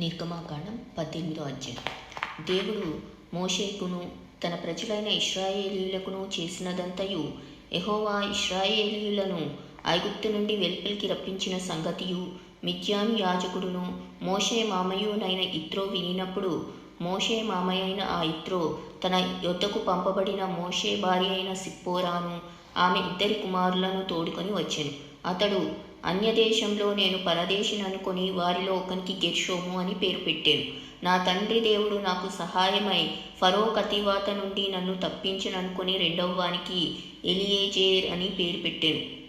నిర్గమాకాండం పద్దెనిమిదో అధ్యాయం. దేవుడు మోషేకును తన ప్రజలైన ఇస్రాయేలీలకును చేసినదంతయు ఎహోవా ఇస్రాయేలీలను ఐగుప్తు నుండి వెలుపలికి రప్పించిన సంగతియు మిథ్యాను యాజకుడును మోషే మామయ్యునైన ఇత్రో వినినప్పుడు మోషే మామయ్య అయిన ఆ ఇత్రో తన యొద్దకు పంపబడిన మోషే భార్య అయిన సిప్పోరాను ఆమె ఇద్దరి కుమారులను తోడుకొని వచ్చాను. అతడు అన్యదేశంలో నేను పరదేశిని అనుకొని వారిలో ఒకనికి గెర్షోము అని పేరు పెట్టాను. నా తండ్రి దేవుడు నాకు సహాయమై ఫరో కతివాత నుండి నన్ను తప్పించననుకుని రెండవ వానికి ఎలియేజేర్ అని పేరు పెట్టాను.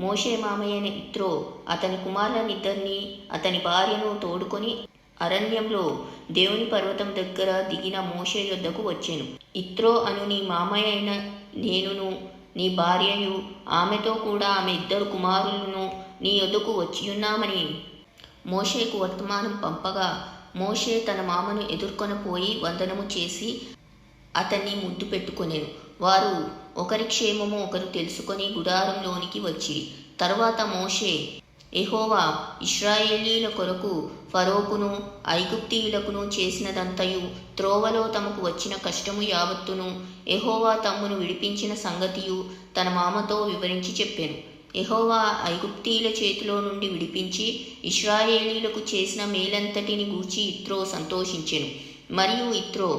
మోషే మామయ్యన ఇత్రో అతని కుమారులనిద్దరిని అతని భార్యను తోడుకొని అరణ్యంలో దేవుని పర్వతం దగ్గర దిగిన మోషే యొద్దకు వచ్చాను. ఇత్రో అను నీ మామయ్య అయిన నేనును నీ భార్యయు ఆమెతో కూడా ఆమె ఇద్దరు కుమారులను నీ యొద్దకు వచ్చియున్నామని. మోషేకు వర్తమానం పంపగా మోషే తన మామను ఎదుర్కొనపోయి వందనము చేసి అతన్ని ముద్దు పెట్టుకొనెను. వారు ఒకరి క్షేమము ఒకరు తెలుసుకొని గుడారంలోనికి వచ్చి తరువాత మోషే ఎహోవా ఇస్రాయేలీల కొరకు ఫరోకును ఐగుప్తీయులకును చేసినదంతయు త్రోవలో తమకు వచ్చిన కష్టము యావత్తును ఎహోవా తమ్మును విడిపించిన సంగతియు తన మామతో వివరించి చెప్పాను. ఎహోవా ఐగుప్తీయుల చేతిలో నుండి విడిపించి ఇస్రాయేలీలకు చేసిన మేలంతటిని గూర్చి ఇత్రో సంతోషించెను. మరియు ఇత్రో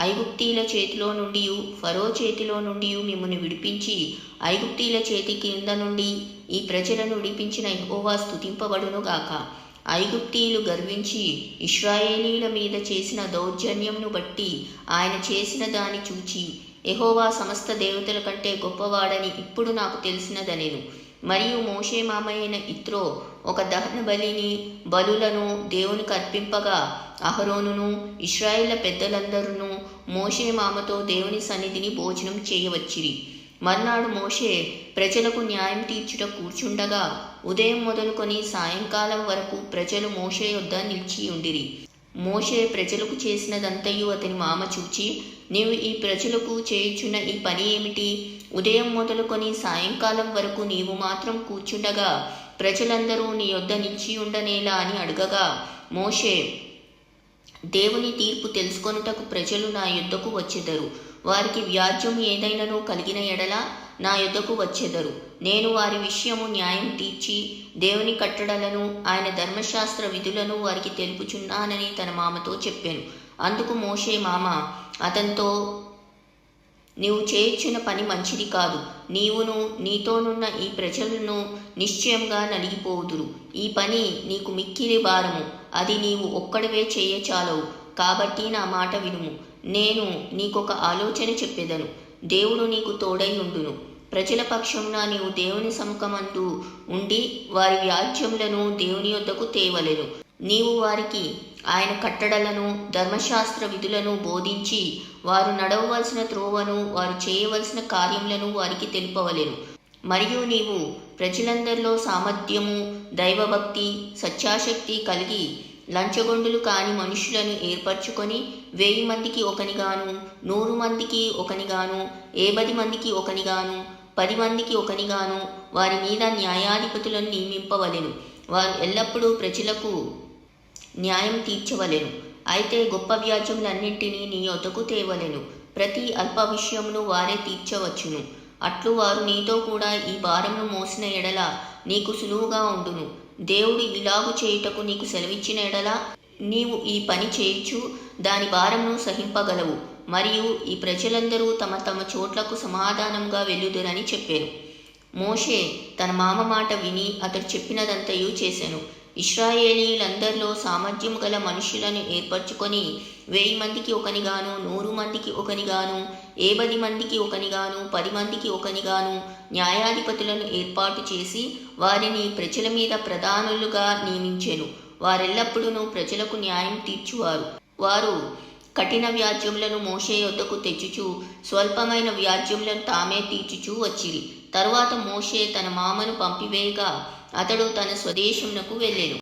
ఐగుప్తీల చేతిలో నుండి ఫరో చేతిలో నుండి మిమ్మల్ని విడిపించి ఐగుప్తీల చేతి కింద నుండి ఈ ప్రజలను విడిపించిన యహోవా స్తుతింపబడును గాక. ఐగుప్తీయులు గర్వించి ఇస్రాయేలీల మీద చేసిన దౌర్జన్యంను బట్టి ఆయన చేసిన దాన్ని చూచి ఎహోవా సమస్త దేవతల కంటే గొప్పవాడని ఇప్పుడు నాకు తెలిసినదనెను. మరియు మోషే మామయ్యైన ఇత్రో ఒక దహన బలిని బలులను దేవునికి అర్పింపగా అహరోనును ఇస్రాయిల పెద్దలందరూ మోషే మామతో దేవుని సన్నిధిని భోజనం చేయవచ్చిరి. మర్నాడు మోషే ప్రజలకు న్యాయం తీర్చుట కూర్చుండగా ఉదయం మొదలుకొని సాయంకాలం వరకు ప్రజలు మోషే యొద్ద నిలిచి ఉండిరి మోషే ప్రజలకు చేసినదంతయు అతని మామ చూచి నీవు ఈ ప్రజలకు చేయుచున్న ఈ పని ఏమిటి? ఉదయం మొదలుకొని సాయంకాలం వరకు నీవు మాత్రం కూర్చుండగా ప్రజలందరూ నీ యొద్ద నిలిచి ఉండనేలా అని అడగగా మోషే దేవుని తీర్పు తెలుసుకొనుటకు ప్రజలు నా యుద్ధకు వచ్చెదరు. వారికి వ్యాజ్యం ఏదైనానో కలిగిన ఎడల నా యుద్ధకు వచ్చెదరు. నేను వారి విషయము న్యాయం తీర్చి దేవుని కట్టడలను ఆయన ధర్మశాస్త్ర విధులను వారికి తెలుపుచున్నానని తన మామతో చెప్పాను. అందుకు మోషే మామ అతనితో నీవు చేయించిన పని మంచిది కాదు. నీవును నీతోనున్న ఈ ప్రజలను నిశ్చయంగా నలిగిపోదురు ఈ పని నీకు మిక్కిలి భారము. అది నీవు ఒక్కడవే చేయచాలవు. కాబట్టి నా మాట వినుము. నేను నీకొక ఆలోచన చెప్పెదను. దేవుడు నీకు తోడై ఉండును. ప్రజల పక్షమున నీవు దేవుని సముఖమందు ఉండి వారి వ్యాజ్యములను దేవుని యొద్దకు తేవలేను. నీవు వారికి ఆయన కట్టడలను ధర్మశాస్త్ర విధులను బోధించి వారు నడవవలసిన త్రోవను వారు చేయవలసిన కార్యములను వారికి తెలుపవలేను. మరియు నీవు ప్రజలందరిలో సామర్థ్యము దైవభక్తి సత్యాశక్తి కలిగి లంచగొండులు కాని మనుషులను ఏర్పరచుకొని వెయ్యి మందికి ఒకనిగాను నూరు మందికి ఒకనిగాను ఏబది మందికి ఒకనిగాను పది మందికి ఒకనిగాను వారి మీద న్యాయాధిపతులను నియమింపవలెను. వారు ఎల్లప్పుడూ ప్రజలకు న్యాయం తీర్చవలెను. అయితే గొప్ప వ్యాజ్యములన్నింటినీ నీ యొద్దకు తేవలెను. ప్రతి అల్ప విషయమును వారే తీర్చవచ్చును. అట్లు వారు నీతో కూడా ఈ భారమును మోసిన ఎడల నీకు సులువుగా ఉండును. దేవుడు ఇలాగు చేయుటకు నీకు సెలవిచ్చిన ఎడల నీవు ఈ పని చేయొచ్చు దాని భారమును సహింపగలవు. మరియు ఈ ప్రజలందరూ తమ తమ చోట్లకు సమాధానంగా వెళ్ళుదురని చెప్పారు. మోషే తన మామ మాట విని అతడు చెప్పినదంతయు చేశాను ఇస్రాయేలీలందరిలో సామర్థ్యం గల మనుషులను ఏర్పరచుకొని వెయ్యి మందికి ఒకనిగాను నూరు మందికి ఒకనిగాను ఏ పది మందికి ఒకనిగాను పది మందికి ఒకనిగాను న్యాయాధిపతులను ఏర్పాటు చేసి వారిని ప్రజల మీద ప్రధానులుగా నియమించెను. వారెల్లప్పుడూ ప్రజలకు న్యాయం తీర్చువారు. వారు కఠిన వ్యాజ్యములను మోషే యొద్దకు తెచ్చుచు స్వల్పమైన వ్యాజ్యములను తామే తీర్చుచూ వచ్చిరి. తరువాత మోషే తన మామను పంపివేయగా అతడు తన స్వదేశమునకు వెళ్ళెను.